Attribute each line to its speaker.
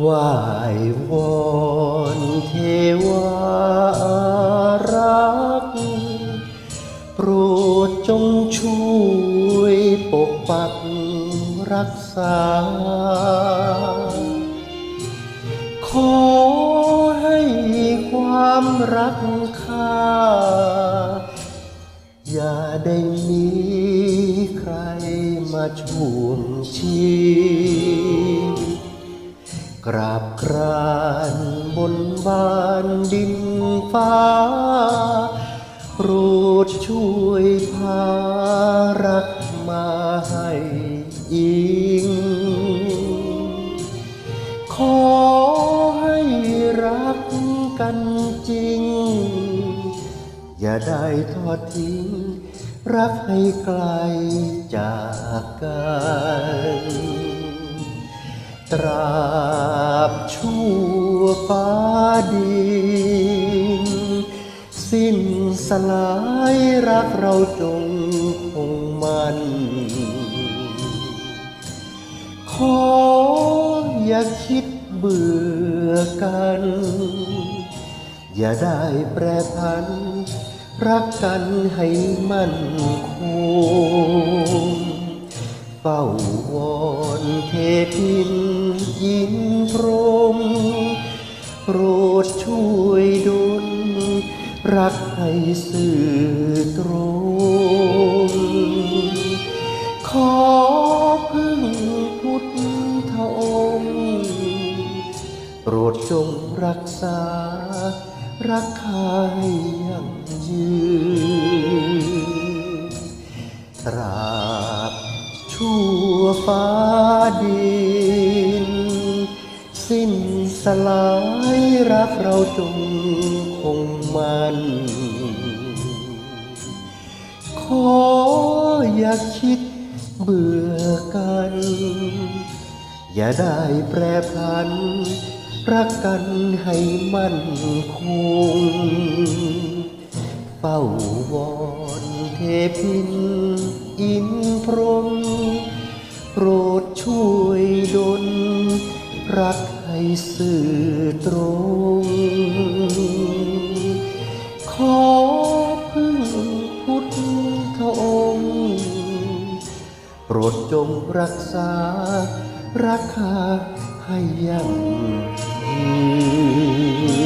Speaker 1: ไหวาวอนเทวารักโปรดจงช่วยปกปักรักษา ขอให้ความรักค่าอย่าได้มีใครมาช่วงชิง กราบกรานบนบานดินฟ้าโปรดช่วยพารักมาให้อิง ขอให้รักกันจริง อย่าได้ทอดทิ้ง รักให้ไกลจากกันตรา ชั่วฟ้าดินสิ้นสลายรักเราจงคงมัน ขออย่าคิดเบื่อกัน อย่าได้แปรพัน รักกันให้มั่นคงเฝ้าวอนเทพินยินรหมโปร รดช่วยดุลรักให้สื่อตรง ขอพึ่งพุทธองค์โปรดจงรักษา รักษาให้ยั่งยืนตราบชั่วฟ้าดิ สลายรักเราจงคงมันขออย่าคิดเบื่อกัน อย่าได้แปรพัน รักกันให้มั่นคงเฝ้าวอนเทพินอินพรหมโปรดช่วยดลรัก สื่อตรง ขอพึ่งพุทธองค์ โปรดจงรักษา รักษาให้ยั่งยืน